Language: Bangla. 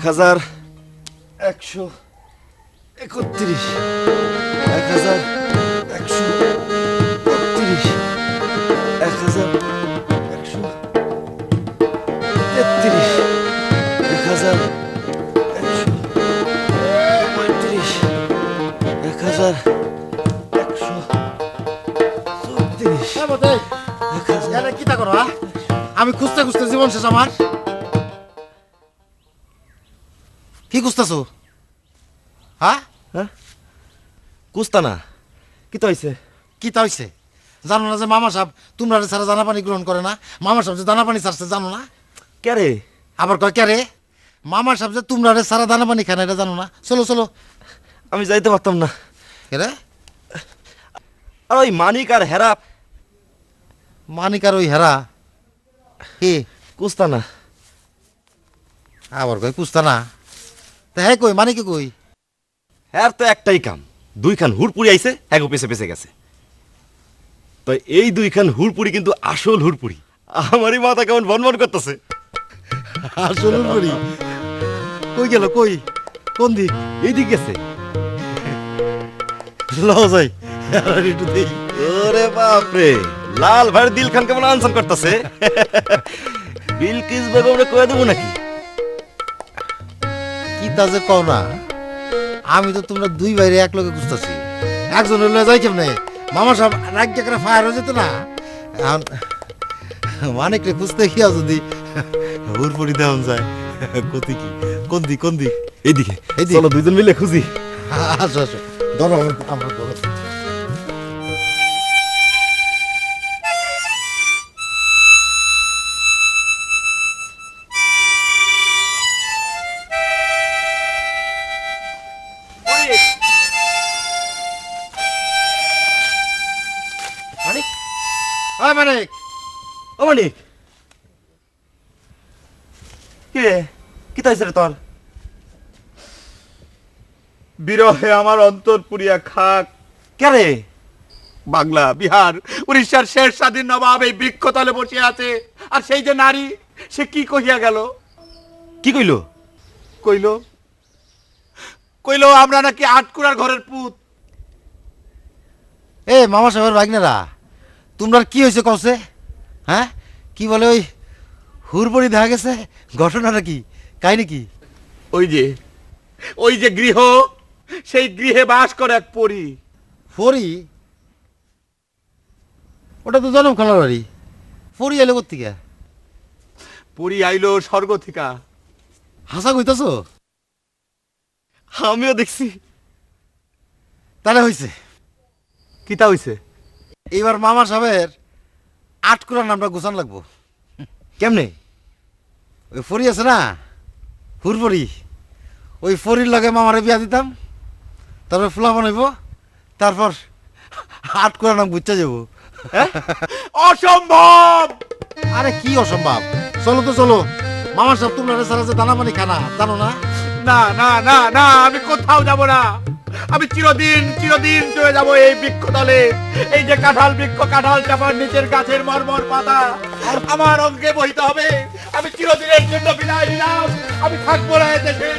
এক হাজার একশো একত্রিশ। এক হাজার একশো বত্রিশ। এক হাজার একশো তেত্রিশ। এক হাজার একশো পঁয়ত্রিশ। এক হাজার একশো চৌত্রিশ। হ্যাঁ এক হাজার হ্যাঁ? আমি খুঁজতে খুঁজতে জীবন শেষ আমার। কি খুঁজতেছো? হ্যাঁ কুস্তা না কি তো হয়েছে কি তা হয়েছে জানো না যে মামা সাহেব তোমরা ছাড়া দানা পানি গ্রহণ করে না? মামা সাহেব যে দানা পানি ছাড়ছে জানো না? কে রে আবার কয় কে রে মামা সাহেব যে তোমরা সারা দানা পানি খায় না এটা জানো না? চলো চলো। আমি যাইতে পারতাম না। কে রে আর ওই মানিক আর হেরা? মানিকার ওই হেরা? কে? কুস্তা না আবার কই কুস্তা না তা হ্যাঁ কই মানিকে কই? হ্যার তো একটাই কাম দুইখান হুড়পুরি আইছে হ্যাঁ পেছে পেছে গেছে। তো এই দুইখান হুড়পুরি কিন্তু আসল হুড়পুরি আমারই মাথা কেমন বনবন করতেছে। আসলে করি কই গেল কই? কোন দিক? এইদিক গেছে। লও যাই আর একটু দেই। ওরে বাপরে লাল ভাইয়ের দিল খান কেমন আনসান করতেছে? বিলকিস বেগমরে কয়ে দেবো নাকি? কি তাজে কও না? আমি তো তোমরা দুই বাইরে এক লোকে খুঁজতেছি। একজন হলে যাই কেমনে? মামা সাহেব রাগ করে ফায়ার হয়ে যেত না? এখন অনেক রে খুঁজতে গিয়া যদি হুরপুরি দেওয়া যায় কতি কি? কোন দিক কোন দিক? এইদিকে? চলো দুইজন মিলে খুঁজি। আসো আসো ধরো আমরা আমার ধরো। হয় মানিক। ও মানিক। কি? রে কি তাইছে রে তোর? বিরহে আমার অন্তর পুরিয়া খাক। কে রে? বাংলা বিহার উড়িষ্যার শেষ স্বাধীন নবাব এই বৃক্ষতলে বসে আছে। আর সেই যে নারী সে কি কহিয়া গেল? কি কইলো? কইল কইল আমরা নাকি আটকুড়ার ঘরের পুত। এ মামা সাহেবের তোমরা কি হয়েছে কসে হ্যাঁ? কি বলে ওই হুরবড়ি দেখা গেছে? ঘটনাটা কি কাহিনী কি? ওই যে ওই যে গৃহ সেই গৃহে বাস করে এক পরী। ফরি ওটা তো জনম খেলার বাড়ি। ফরি এলো কোথেকে পরী আইলো স্বর্গ থিকা। হাসা কইতাছ? আমিও দেখছি। তাহলে হয়েছে কিতা হইছে? এইবার মামা সাহেবের আটকুড়ার নামটা গোছান লাগবো। কেমনে? ওই ফরি আছে না? হুরফরি ওই ফরির লগে মামারে বিয়া দিতাম তারপর ফুলা বানাইব তারপর আটকুড়ার নাম গুচ্ছা যাব। অসম্ভব! আরে কি অসম্ভব? চলো তো চলো। মামা সাহেব তোমরা সারা যে দানা পানি খানা জানো না? না না না না, আমি কোথাও যাব না। আমি চিরদিন চিরদিন চলে যাব এই বৃক্ষ তলে এই যে কাঁঠাল বৃক্ষ কাঁঠাল চাপার নিচের গাছের মরমর পাতা। আমার অঙ্গে বহিতে হবে। আমি চিরদিনের জন্য বিদায় নিলাম। আমি থাকব না দেশে।